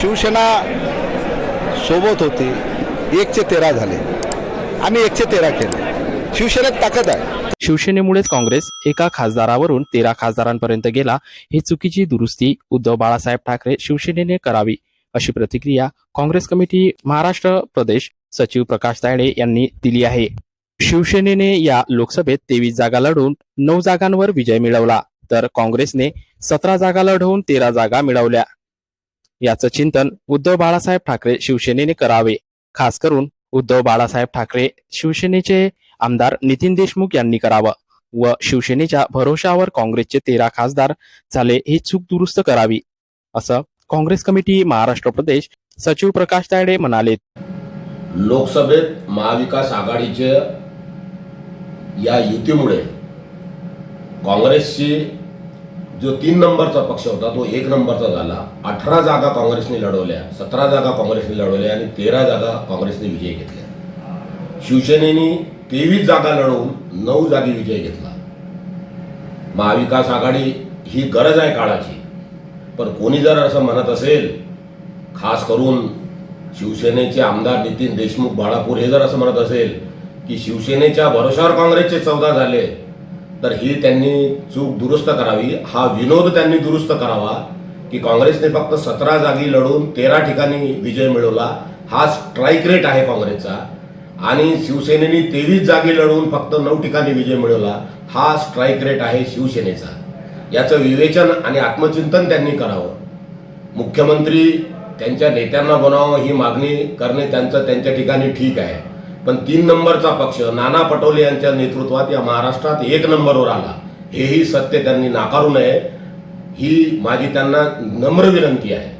शिवसेना सोबत होती. एकशे तेरा झाले. आम्ही एकशे तेरा केले. शिवसेनेत ताकद आहे. शिवसेनेमुळेच काँग्रेस एका खासदारावरून तेरा खासदारांपर्यंत गेला. ही चुकीची दुरुस्ती उद्धव बाळासाहेब ठाकरे शिवसेनेने करावी अशी प्रतिक्रिया काँग्रेस कमिटी महाराष्ट्र प्रदेश सचिव प्रकाश तायडे यांनी दिली आहे. शिवसेनेने या लोकसभेत तेवीस जागा लढवून नऊ जागांवर विजय मिळवला. तर काँग्रेसने सतरा जागा लढवून तेरा जागा मिळवल्या. याचं चिंतन उद्धव बाळासाहेब ठाकरे शिवसेनेने करावे. खास करून उद्धव बाळासाहेब ठाकरे शिवसेनेचे आमदार नितीन देशमुख यांनी करावं व शिवसेनेच्या भरोशावर काँग्रेसचे तेरा खासदार झाले ही चूक दुरुस्त करावी असं काँग्रेस कमिटी महाराष्ट्र प्रदेश सचिव प्रकाश तायडे म्हणाले. लोकसभेत महाविकास आघाडीच्या या युतीमुळे काँग्रेसची जो तीन नंबरचा पक्ष होता तो एक नंबरचा झाला. अठरा जागा काँग्रेसने लढवल्या सतरा जागा काँग्रेसने लढवल्या आणि तेरा जागा काँग्रेसने विजय घेतल्या. शिवसेनेने तेवीस जागा लढवून नऊ जागी विजय घेतला. महाविकास आघाडी ही गरज आहे काळाची. पण कोणी जर असं म्हणत असेल खास करून शिवसेनेचे आमदार नितीन देशमुख बाळापूर हे जर असं म्हणत असेल की शिवसेनेच्या भरोशावर काँग्रेसचे चौदा झाले तर ही त्यांनी चूक दुरुस्त करावी. हा विनोद त्यांनी दुरुस्त करावा की काँग्रेसने फक्त सतरा जागी लढून तेरा ठिकाणी विजय मिळवला. हा स्ट्राईक रेट आहे काँग्रेसचा. आणि शिवसेनेने तेवीस जागी लढून फक्त नऊ ठिकाणी विजय मिळवला. हा स्ट्राईक रेट आहे शिवसेनेचा. याचं विवेचन आणि आत्मचिंतन त्यांनी करावं. मुख्यमंत्री त्यांच्या नेत्यांना बनावं ही मागणी करणे त्यांचं त्यांच्या ठिकाणी ठीक आहे. पण तीन नंबरचा पक्ष नाना पटोले यांच्या नेतृत्वात या महाराष्ट्रात एक नंबरवर आला. हेही सत्य त्यांनी नाकारू नये. ही माझी त्यांना नम्र विनंती आहे.